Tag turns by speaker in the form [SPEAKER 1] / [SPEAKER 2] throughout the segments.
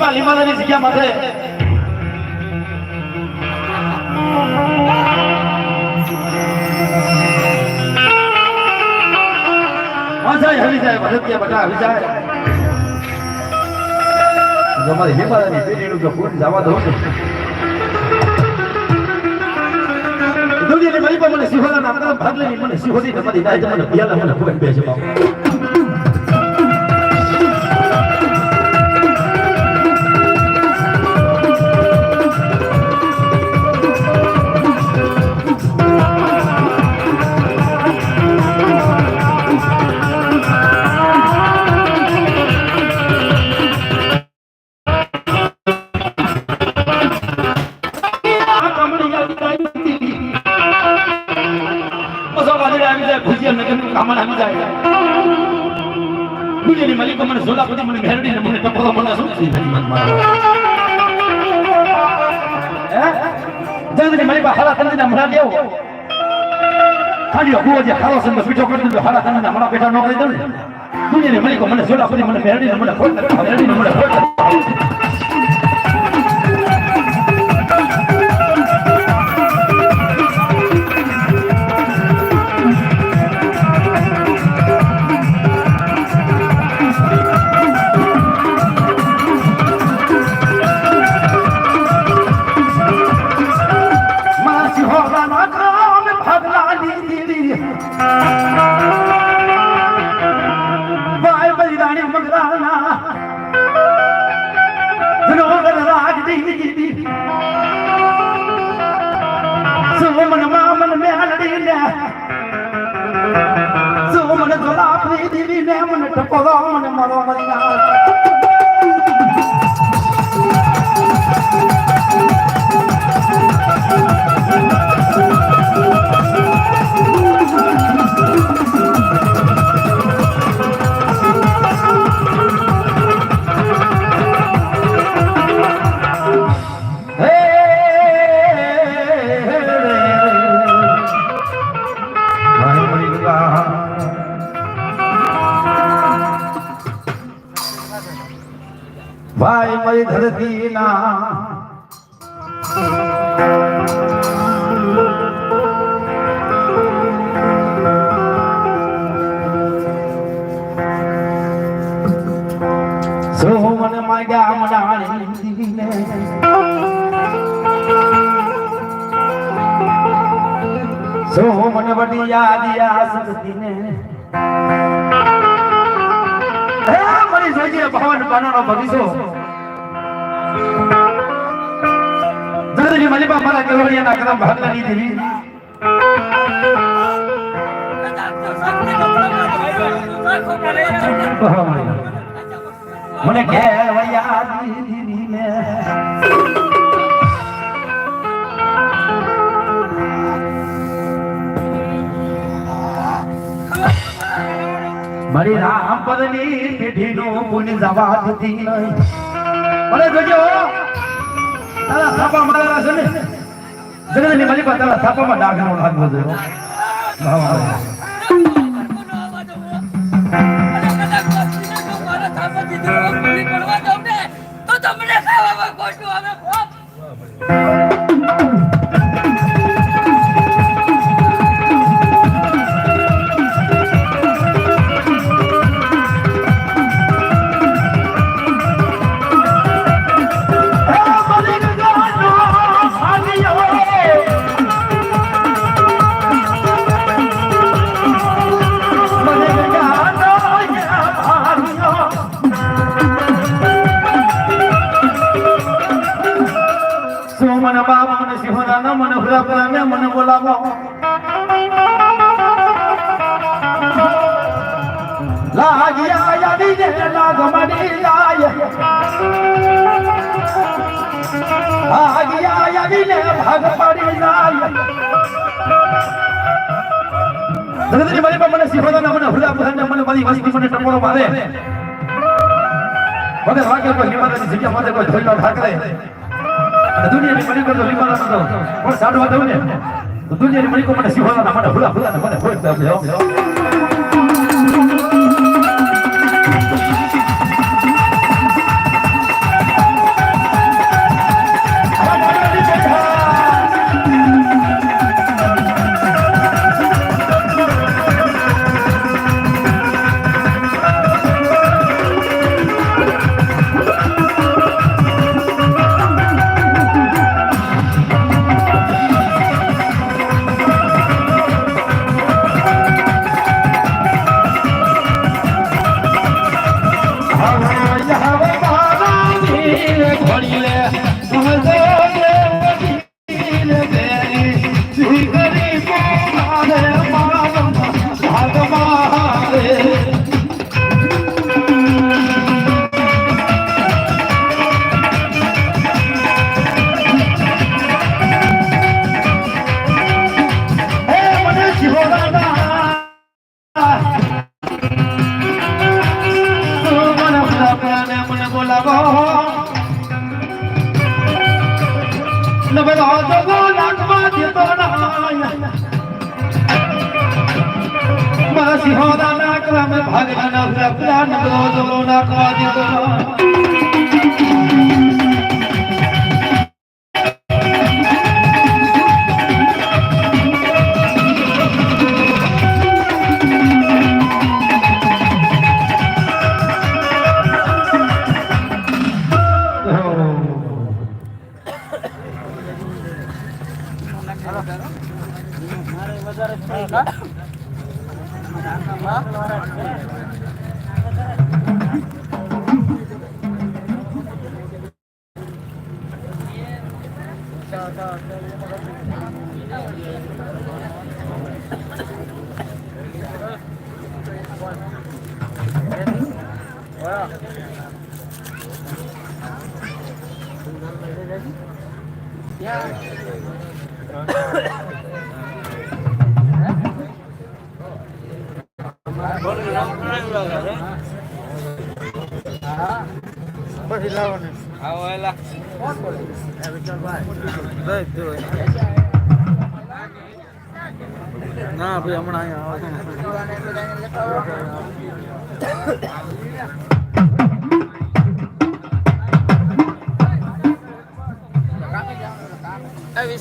[SPEAKER 1] માલિકા લીમાલાની જગ્યા માથે વાંચાય હરી જાય ભરતિયા બટા જાય તમારી હિમાલયની પેઢીનું ફૂલ જવા દઉં દુનિયાની મારી પાસે મને ભાગ લઈને મને સિંહોથી તમારી દાય મને પિયાલા મને ખૂબ બે છે બાપ દુનિયાની માલિકો મને સોલાપતિ મને મેરડી ને મને ટપકો મને શું છે જલ્દી માલિકા હાલા તંદીના મણા દેવો. ખાલી અગુઓ જે ખાલો સંગ પીઠો કરી દીધો હાલા તંદીના મણા બેઠા નો કરી દઉં ને. દુનિયાની માલિકો મને સોલાપતિ મને મેરડી ને મને ખોટ મેરડી ને મને ખોટ મને ટપોલો મને મરો મરી સોમન સોમન વડિયા દિયા સગતીને હે મારી જોજે ભવન પાનાનો બગીચો જલ્દી મલિપા મારા કેવડિયાના કદમ ભાગલાની દેવી. મને કેવડિયા દીદી ને મારી રામ પદની પેઢીનું પુણ્ય જવા દીધી નહીં. મને જોજો, તારા થાપા મારા છે ને? જગતની માલિકા તારા થાપામાં ડાઘનો લાગવો જોઈએ
[SPEAKER 2] ખોટ.
[SPEAKER 1] હે યાદી ને લાગ મડી જાય લાગ્યા યાદી ને ભાગ પડી જાય મારી પર મને સિંહોદાના મને હુરા પરાને મને બધી વસ્તી મને ટપોરો મારે વગર વાક્ય કોઈ હિમાલયની જગ્યા માટે કોઈ ધોઈનો અને દુનિયાની હિમાલય તો પણ સાડવા દઉં ને દુનિયાની મળી મને હુરા હુરા મને હોય દે સિંહોદા નાકવા મેં ભાગના ના પ્રાણ ગોદલો નાકવા દીધો
[SPEAKER 3] ના ભાઈ હમણાં અહીંયા આવે અને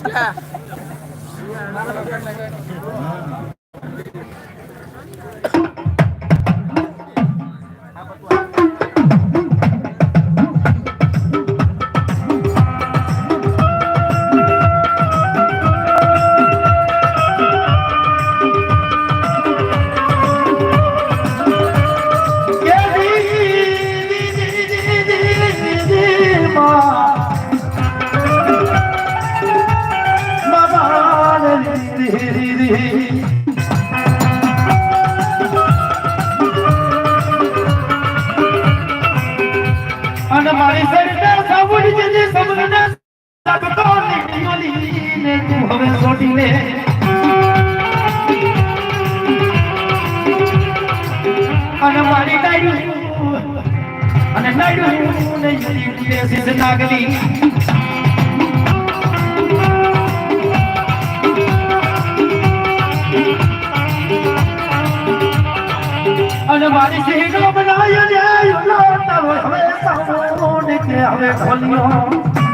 [SPEAKER 3] સબતો નીકળી તું હવે છોડી અને મારી ડાયું અને નાડું ને જીવી સિદ્ધ નાગલી. અને મારી લો તારો હવે સામો ને હવે ખોલ્યો.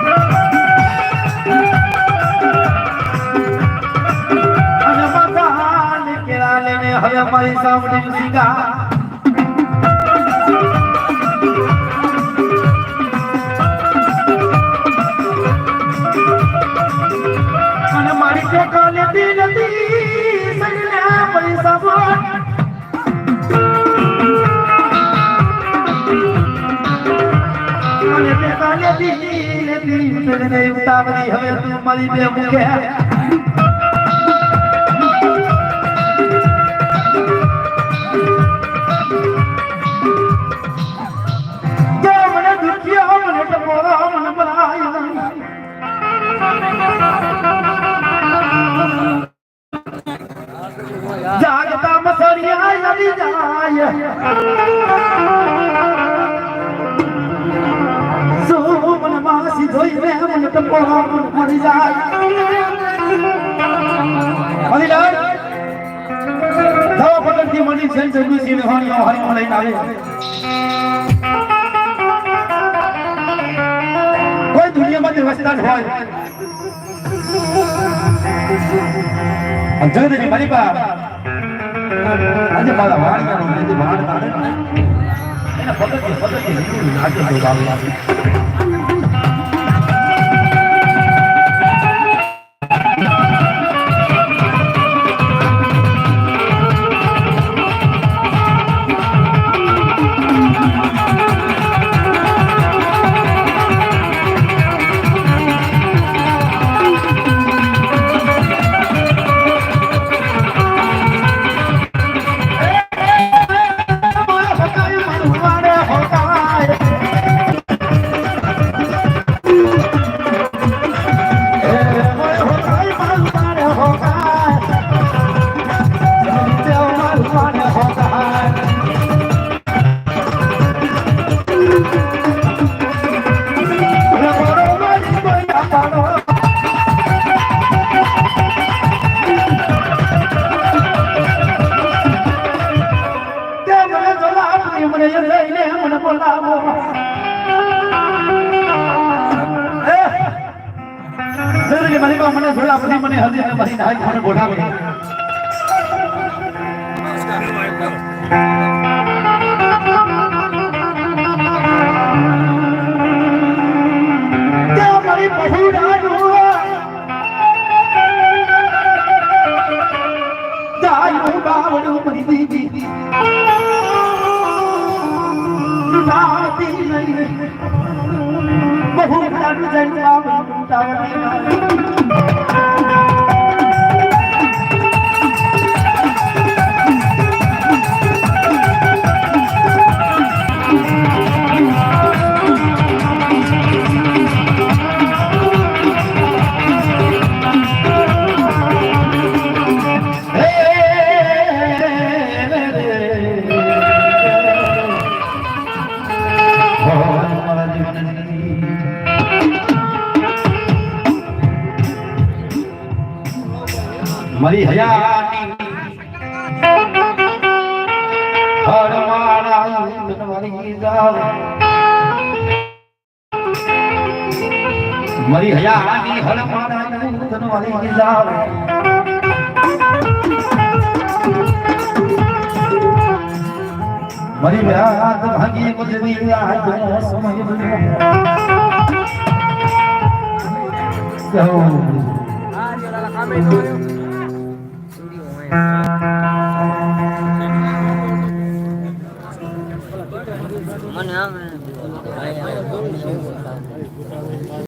[SPEAKER 1] પીળી પીળીને ઉતાવળી. હવે તું મારી બે મુખે મરી જાય. મરી જાય ધવા પટકથી મની છે જગુ સિંહ હોણી હારી લઈને આવે કોઈ દુનિયામાં જ હોય મારી પા આજે મારા વાણિયાનો મેં વાણ કાઢે ને, એના પગથિયે પગથિયે નીકળ્યું નાચે તો મને જોલાવી, મને થોડા બધી મને હજી બાવડું મરી દીધી લૂંટાતી નહીં બહુ જાડું મરી હયાની હરવાળા મરી મરી હયાની હરવાળા મરી જાવ મરી વ્યાત ભાગી ગુજરી વ્યાજ સમય બન્યો
[SPEAKER 3] મને experience.